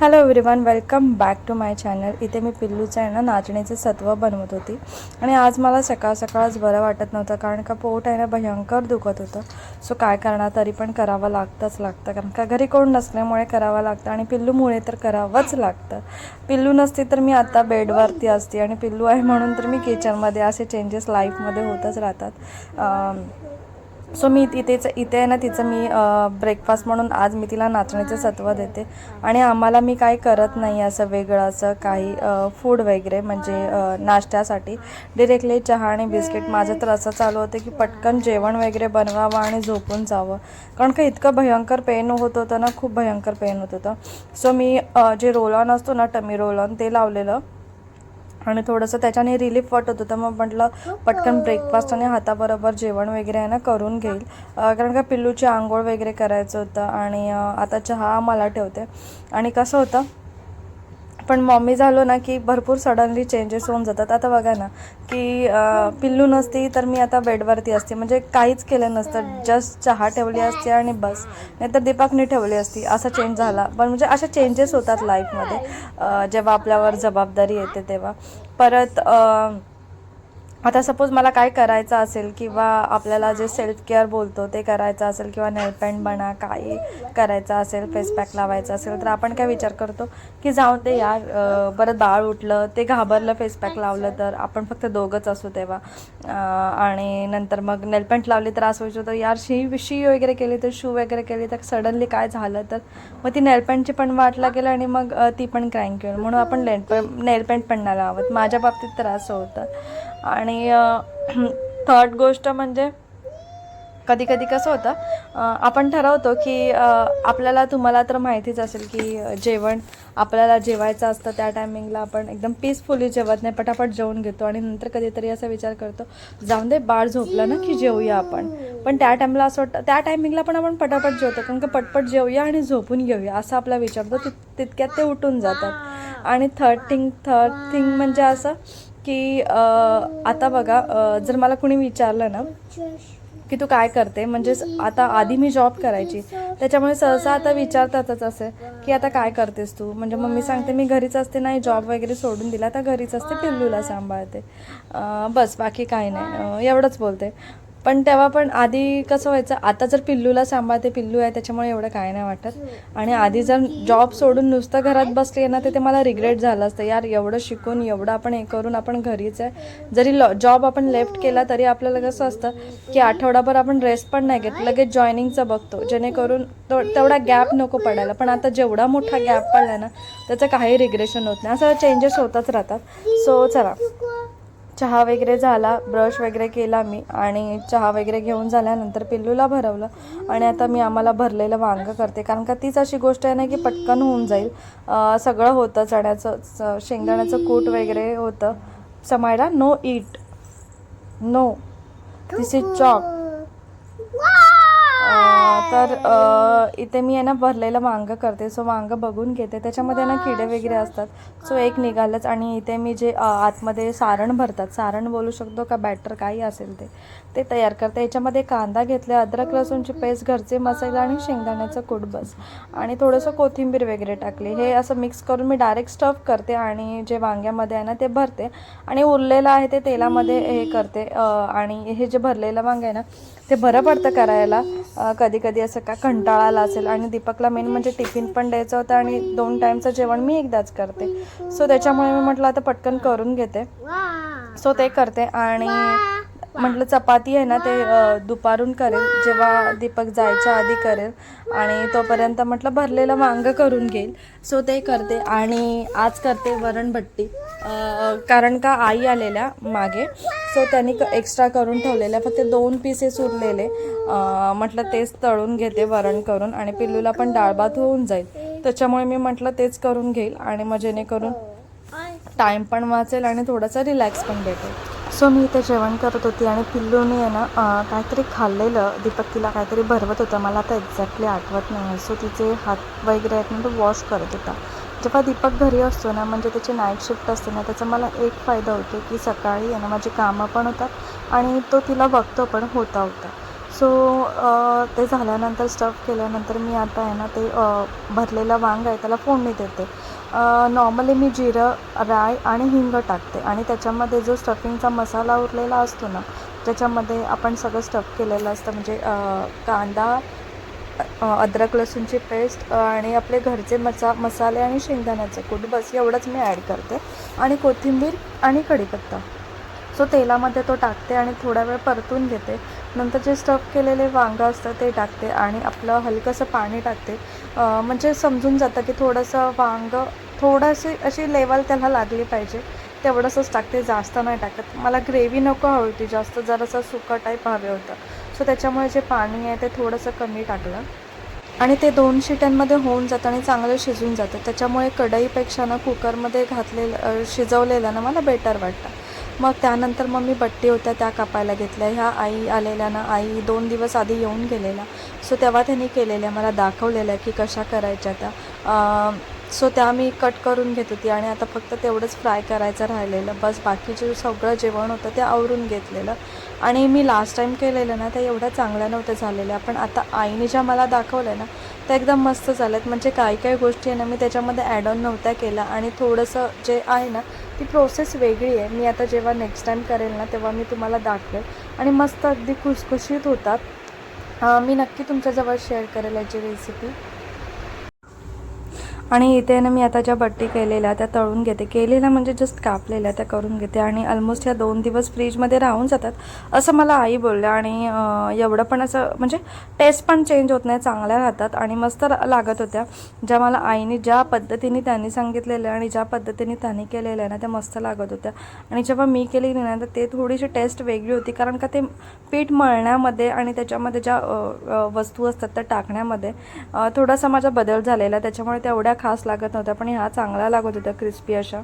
Hello everyone welcome back to my channel इथे मी पिल्लूचं आहे ना नाचणीचं सत्व बनवत होती. आणि आज मला सकाळ सकाळच बरं वाटत नव्हतं कारण का पोट आहे ना भयंकर दुखत होतं. सो काय करणार तरी पण करावं लागतंच लागतं. कारण का घरी कोण नसल्यामुळे करावं लागतं. आणि पिल्लूमुळे तर करावंच लागतं. पिल्लू नसती तर मी आता बेडवरती असते. आणि पिल्लू आहे म्हणून तर मी किचनमध्ये असे चेंजेस लाईफमध्ये होतच राहतात. सो मी इथेच इथे आहे ना तिचं मी ब्रेकफास्ट म्हणून आज मी तिला नाचण्याचं सत्व देते. आणि आम्हाला मी काय करत नाही असं वेगळं असं काही फूड वगैरे म्हणजे नाश्त्यासाठी. डिरेक्टली चहा आणि बिस्किट माझं तर असं चालू होतं की पटकन जेवण वगैरे बनवावं आणि झोपून जावं. कारण का इतकं भयंकर पेन होत होतं ना खूप भयंकर पेन होत होतं. सो मी जे रोल ऑन असतो ना टमी रोल ऑन ते लावलेलं. आणि थोडंसं त्याच्याने रिलीफ वाटत होतं. मग म्हटलं पटकन ब्रेकफास्ट आणि हाताबरोबर जेवण वगैरे आहे ना करून घेईल. कारण का पिल्लूची आंघोळ वगैरे करायचं होतं आणि आता चहा मला ठेवते. आणि कसं होतं पण मम्मी झालो ना की भरपूर सडनली चेंजेस होऊन जातात. आता बघा ना की पिल्लू नसती तर मी आता बेडवरती असते. म्हणजे काहीच केलं नसतं. जस्ट चहा ठेवली असते आणि बस. नाहीतर दीपकने ठेवली असती. असा चेंज झाला. पण म्हणजे अशा चेंजेस होतात लाईफमध्ये जेव्हा आपल्यावर जबाबदारी येते तेव्हा. परत आता सपोज मला काय करायचं असेल किंवा आपल्याला जे सेल्फ केअर बोलतो ते करायचं असेल किंवा नेलपेंट म्हणा काही करायचं असेल फेस पॅक लावायचं असेल तर आपण काय विचार करतो की जाऊ ते यार बरं बाळ उठलं ते घाबरलं फेस पॅक लावलं तर आपण फक्त दोघंच असू तेव्हा. आणि नंतर मग नेलपेंट लावली तर असं व्हायचं होतं यार शी शी वगैरे केली तर शू वगैरे केली तर सडनली काय झालं तर? मग ती नेलपेंटची पण वाट लागेल आणि मग ती पण क्रँक होईल म्हणून आपण नेलपेंट नेलपेंट पण नाही लावत. माझ्या बाबतीत तर असं होतं. आणि थर्ड गोष्ट म्हणजे कधी कधी कसं होतं आपण ठरवतो की आपल्याला तुम्हाला तर माहितीच असेल की जेवण आपल्याला जेवायचं असतं त्या टायमिंगला आपण एकदम पीसफुली जेवत नाही पटापट जेवून घेतो आणि नंतर कधीतरी असा विचार करतो जाऊन दे बाळ झोपलं ना की जेवूया आपण. पण त्या टाईमला असं वाटतं त्या टायमिंगला पण आपण पटापट जेवतो कारण का पटपट जेवूया आणि झोपून घेऊया असा आपला विचार तित तितक्यात ते उठून जातात. आणि थर्ड थिंग थर्ड थिंग म्हणजे असं की आता बघा जर मला कुणी विचारलं ना की तू काय करते म्हणजेच आता आधी मी जॉब करायची त्याच्यामुळे सहसा आता विचारतातच असे की आता काय करतेस तू? म्हणजे मम्मी सांगते मी घरीच असते नाही जॉब वगैरे सोडून दिला आता घरीच असते पिल्लूला सांभाळते. बस बाकी काही नाही. एवढंच बोलते. पण तेव्हा पण आधी कसं व्हायचं आता जर पिल्लूला सांभाळते पिल्लू आहे त्याच्यामुळे एवढं काय नाही वाटत. आणि आधी जर जॉब सोडून नुसतं घरात बसले ना ते मला रिग्रेट झालं असतं. यार एवढं शिकून एवढं आपण हे करून आपण घरीच आहे. जरी जॉब आपण लेफ्ट केला तरी आपल्याला कसं असतं की आठवडाभर आपण रेस्ट पण नाही घेत. लगेच जॉईनिंगचं बघतो. जेणेकरून तो तेवढा गॅप नको पडायला. पण आता जेवढा मोठा गॅप पडला ना त्याचं काही रिग्रेशन होत नाही. असं चेंजेस होतच राहतात. सो चला. चहा वगैरे झाला ब्रश वगैरे केला मी आणि चहा वगैरे घेऊन झाल्यानंतर पिल्लूला भरवलं आणि आता मी आम्हाला भरलेलं वांगं करते. कारण का तीच अशी गोष्ट आहे ना की पटकन होऊन जाईल. सगळं होतं चण्याचं च- शेंगदाण्याचं कूट वगैरे होतं. समायला no eat no this is chalk तर इथे मी आहे ना भरलेलं वांगं करते. सो वांगं बघून घेते. त्याच्यामध्ये ना किडे वगैरे असतात. सो एक निघालंच आणि इथे मी जे आतमध्ये सारण भरतात. सारण बोलू शकतो का? बॅटर काही असेल ते. ते तयार करते. याच्यामध्ये कांदा घेतले अद्रक लसूणची पेस्ट घरचे मसाला आणि शेंगदाण्याचं कूट बस आणि थोडंसं कोथिंबीर वगैरे टाकली. हे असं मिक्स करून मी डायरेक्ट स्टफ करते आणि जे वांग्यामध्ये आहे ना ते भरते. आणि उरलेलं आहे ते तेलामध्ये हे करते. आणि हे जे भरलेलं वांग आहे ना ते बरं पडतं करायला. कधी कधी असं का कंटाळा आला असेल. आणि दीपकला मेन म्हणजे टिफिन पण द्यायचं होतं आणि दोन टाईमचं जेवण मी एकदाच करते. सो त्याच्यामुळे मी म्हटलं आता पटकन करून घेते. सो ते करते आणि म्हटलं चपाती आहे ना ते दुपारून करेल जेव्हा दीपक जायच्या आधी करेल. आणि तोपर्यंत म्हटलं भरलेलं वांगं करून घेईल. सो ते करते. आणि आज करते वरणभट्टी अ, कारण का आई आलेल्या मागे. सो त्यांनी एक्स्ट्रा करून ठेवलेल्या. फक्त दोन पीसेस उरलेले. म्हटलं तेच तळून घेते वरण करून. आणि पिल्लूला पण डाळ भात होऊन जाईल. त्याच्यामुळे मी म्हटलं तेच करून घेईल. आणि मग जेणेकरून टाईम पण वाचेल आणि थोडंसं रिलॅक्स पण भेटेल. सो मी इथे जेवण करत होती आणि पिल्लूने आहे ना काहीतरी खाल्लेलं. दीपक तिला काहीतरी भरवत होतं. मला आता एक्झॅक्टली आठवत नाही सो तिचे हात वगैरे आहेत ना तो वॉश करत होता. जेव्हा दीपक घरी असतो ना म्हणजे त्याची नाईट शिफ्ट असते ना त्याचा मला एक फायदा होतो की सकाळी आहे ना माझी कामं पण होतात आणि तो तिला बघतो पण होता होता. सो ते झाल्यानंतर स्टफ केल्यानंतर मी आता आहे ना ते भरलेला भरलेलं वांग आहे त्याला फोडणी देते. नॉर्मली मी जिरं राय आणि हिंग टाकते. आणि त्याच्यामध्ये जो स्टफिंगचा मसाला उरलेला असतो ना त्याच्यामध्ये आपण सगळं स्टफ केलेलं असतं. म्हणजे कांदा अद्रक लसूणची पेस्ट आणि आपले घरचे मसा मसाले आणि शेंगदाण्याचे कूट बस एवढंच मी ॲड करते. आणि कोथिंबीर आणि कढीपत्ता. सो तेलामध्ये तो टाकते आणि थोडा वेळ परतून घेते. नंतर जे स्टफ केलेले वांगं असतं ते टाकते आणि आपलं हलकंसं पाणी टाकते. म्हणजे समजून जातं की थोडंसं वांगं थोडंशी अशी लेवल त्याला लागली पाहिजे. तेवढंसंच टाकते जास्त नाही टाकत. मला ग्रेव्ही नको हवी होती जास्त जरासं सुकं टाईप हवे होतं. सो त्याच्यामुळे जे पाणी आहे ते थोडंसं कमी टाकलं. आणि ते दोन शिट्यांमध्ये होऊन जातं आणि चांगलं शिजून जातं. त्याच्यामुळे कढईपेक्षा ना कुकरमध्ये घातलेलं शिजवलेलं ना मला बेटर वाटतं. मग त्यानंतर मग मी बट्टी होत्या त्या कापायला घेतल्या. ह्या आई आलेल्या ना आई दोन दिवस आधी येऊन गेलेल्या. सो तेव्हा त्यांनी केलेल्या मला दाखवलेल्या की कशा करायच्या त्या. सो त्या मी कट करून घेत होती आणि आता फक्त तेवढंच फ्राय करायचं राहिलेलं. बस बाकीचे सगळं जेवण होतं ते आवरून घेतलेलं. आणि मी लास्ट टाईम केलेलं ना त्या एवढ्या चांगल्या नव्हत्या झालेल्या पण आता आईने ज्या मला दाखवल्या ना त्या एकदम मस्त झाल्यात म्हणजे काही काही गोष्टी आहे ना मी त्याच्यामध्ये ॲड ऑन नव्हत्या केल्या. आणि थोडंसं जे आहे ना ती प्रोसेस वेगळी आहे. मी आता जेव्हा नेक्स्ट टाईम करेल ना तेव्हा मी तुम्हाला दाखवेल. आणि मस्त अगदी खुसखुशीत होतात. मी नक्की तुमच्याजवळ शेअर करेल याची रेसिपी आणि इथे ना मी आता ज्या बट्टी केलेल्या त्या तळून घेते. केलेल्या म्हणजे जस्ट कापलेल्या त्या करून घेते. आणि ऑलमोस्ट ह्या दोन दिवस फ्रीजमध्ये राहून जातात असं मला आई बोलल्या. आणि एवढं पण असं म्हणजे टेस्ट पण चेंज होत नाही चांगल्या राहतात. आणि मस्त लागत होत्या. ज्या मला आईने ज्या पद्धतीने त्यांनी सांगितलेल्या आणि ज्या पद्धतीने त्यांनी केलेल्या ना त्या मस्त लागत होत्या. आणि जेव्हा मी केली ना तर ते थोडीशी टेस्ट वेगळी होती. कारण का ते पीठ मळण्यामध्ये आणि त्याच्यामध्ये ज्या वस्तू असतात त्या टाकण्यामध्ये थोडासा माझा बदल झालेला. त्याच्यामुळे तेवढ्या खास लागत नव्हत्या पण ह्या चांगल्या लागत होत्या क्रिस्पी अशा.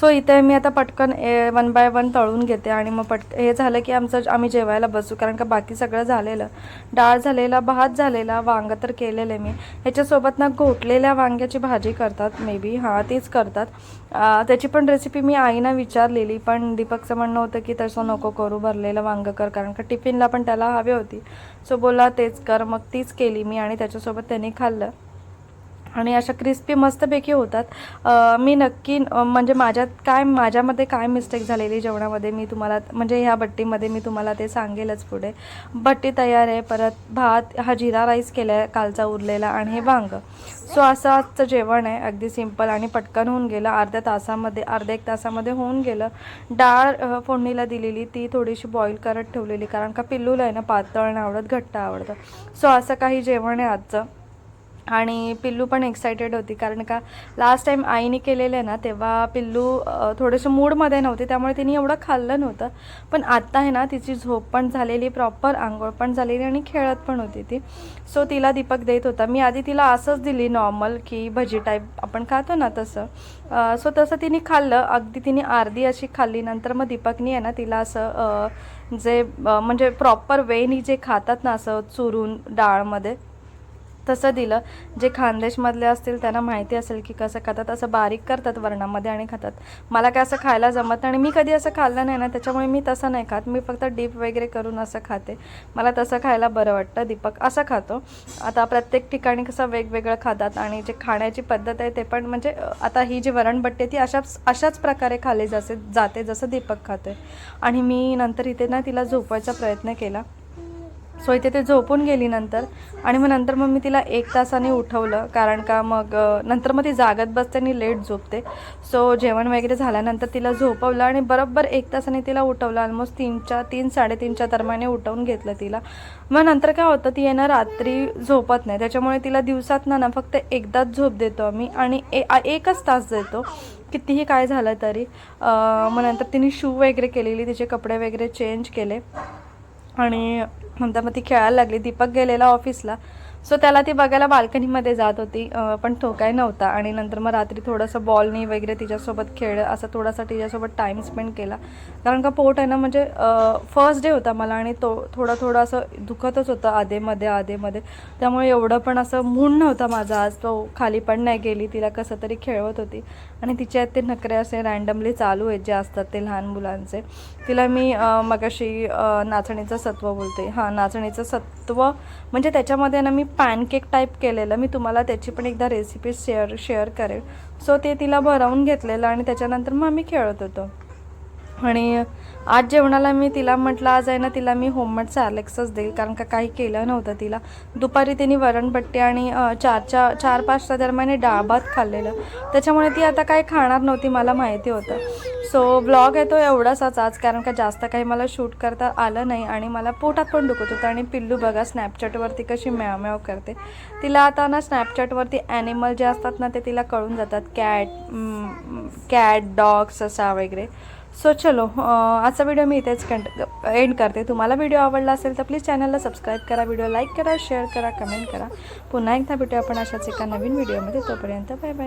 सो इथे मी आता पटकन ए वन बाय वन तळून घेते आणि मग पट हे झालं की आमचं आम्ही जेवायला बसू कारण का बाकी सगळं झालेलं. डाळ झालेला भात झालेला वांगं तर केलेलं आहे मी. ह्याच्यासोबत ना घोटलेल्या वांग्याची भाजी करतात मे बी हां तीच करतात. त्याची पण रेसिपी मी आईना विचारलेली पण दीपकचं म्हणणं होतं की तसं नको करू भरलेलं वांगं कर कारण का टिफिनला पण त्याला हवी होती. सो बोला तेच कर. मग तीच केली मी आणि त्याच्यासोबत त्यांनी खाल्लं. आणि अशा क्रिस्पी मस्तपैकी होतात. मी नक्की म्हणजे माझ्यात काय माझ्यामध्ये काय मिस्टेक झालेली जेवणामध्ये मी तुम्हाला म्हणजे ह्या बट्टीमध्ये मी तुम्हाला ते सांगेलच पुढे. बट्टी तयार आहे परत भात हा जिरा राईस केला आहे कालचा उरलेला आणि हे वांग. सो असं आजचं जेवण आहे अगदी सिंपल आणि पटकन होऊन गेलं. अर्ध्या तासामध्ये अर्ध्या एक तासामध्ये होऊन गेलं. डाळ फोडणीला दिलेली ती थोडीशी बॉईल करत ठेवलेली कारण का पिल्लूला आहे ना पातळ नाही आवडत घट्ट आवडतं. सो असं काही जेवण आहे आजचं. आणि पिल्लू पण एक्सायटेड होती. कारण का लास्ट टाईम आईने केलेलं आहे ना तेव्हा पिल्लू थोडेसे थोडंसं मूडमध्ये नव्हते त्यामुळे तिने एवढं खाल्लं नव्हतं. पण आत्ता आहे ना तिची झोप पण झालेली प्रॉपर आंघोळ पण झालेली आणि खेळत पण होती ती. सो तिला दीपक देत होता. मी आधी तिला असंच दिली नॉर्मल की भजी टाईप आपण खातो ना तसं. सो तसं तिने खाल्लं. अगदी तिने अर्धी अशी खाल्ली. नंतर मग दीपकनी आहे ना तिला असं जे म्हणजे प्रॉपर वेनी जे खातात ना असं चुरून डाळमध्ये तसं दिलं. जे खानदेशमधले असतील त्यांना माहिती असेल की कसं खातात असं बारीक करतात वरणामध्ये आणि खातात. मला काय असं खायला जमत नाही आणि मी कधी असं खाल्लं नाही ना त्याच्यामुळे मी तसं नाही खात. मी फक्त डीप वगैरे करून असं खाते. मला तसं खायला बरं वाटतं. दीपक असं खातो. आता प्रत्येक ठिकाणी कसं वेगवेगळं खातात आणि जे खाण्याची पद्धत आहे ते पण म्हणजे आता ही जी वरणबट्टी आहे ती अशाच अशाच प्रकारे खाली जसे जाते जसं दीपक खाते आणि मी नंतर इथे ना तिला झोपवायचा प्रयत्न केला. सो इथे ते झोपून गेली नंतर. आणि मग नंतर मग मी तिला एक तासाने उठवलं. कारण का मग नंतर मग ती जागत बसते आणि लेट झोपते. सो जेवण वगैरे झाल्यानंतर तिला झोपवलं आणि बरोबर एक तासाने तिला उठवलं. ऑलमोस्ट तीनच्या तीन साडेतीनच्या दरम्याने उठवून घेतलं तिला. मग नंतर काय होतं ती येणं रात्री झोपत नाही. त्याच्यामुळे तिला दिवसात ना ना फक्त एकदाच झोप देतो आम्ही. आणि ए एकच तास देतो. कितीही काय झालं तरी. मग नंतर तिने शू वगैरे केलेली तिचे कपडे वगैरे चेंज केले. आणि नंतर मग ती खेळायला लागली. दीपक गेलेला ऑफिसला सो त्याला ती बघायला बाल्कनीमध्ये जात होती पण तो काय नव्हता. आणि नंतर मग रात्री थोडंसं बॉलनी वगैरे तिच्यासोबत खेळ असं थोडासा तिच्यासोबत टाईम स्पेंड केला. कारण का पोट आहे ना म्हणजे फर्स्ट डे होता मला आणि तो थोडा थोडा असं दुखतच होतं आधेमध्ये आधेमध्ये त्यामुळे एवढं पण असं मूड नव्हता माझा आज. तो खाली पण नाही गेली तिला कसं तरी खेळवत होती. आणि तिच्यात ते नखरे असे रँडमली चालू आहेत जे असतात ते लहान मुलांचे. तिला मी मगाशी नाचणीचं सत्व बोलते. हां नाचणीचं सत्व म्हणजे त्याच्यामध्ये ना मी पॅनकेक टाईप केलेलं मी तुम्हाला त्याची पण एकदा रेसिपी शेअर शेअर करेल. सो ते तिला भरवून घेतलेलं आणि त्याच्यानंतर मग आम्ही खेळत होतो. आणि आज जेवणाला मी तिला म्हटलं आज आहे ना तिला मी होममेड सॅलेक्सच देईल कारण का काही केलं नव्हतं तिला. दुपारी तिने वरणपट्टी आणि चारच्या चार पाचच्या दरम्यान डाळ भात खाल्लेलं. त्याच्यामुळे ती आता काही खाणार नव्हती मला माहिती होतं. सो ब्लॉग आहे तो एवढासाच आज कारण का जास्त काही मला शूट करता आलं नाही आणि मला पोटात पण दुखत होतं आणि पिल्लू बघा स्नॅपचॅटवरती कशी म्याव म्याव करते. तिला आता ना स्नॅपचॅटवरती ॲनिमल जे असतात ना ते तिला कळून जातात. कॅट कॅट डॉग्स असा वगैरे. सो चलो आजचा व्हिडिओ मी इथेच कंट एंड करते. तुम्हाला व्हिडिओ आवडला असेल तर प्लीज चॅनलला सबस्क्राईब करा व्हिडिओ लाईक करा शेअर करा कमेंट करा. पुन्हा एकदा भेटूया आपण अशाच एका नवीन व्हिडिओमध्ये तोपर्यंत बाय बाय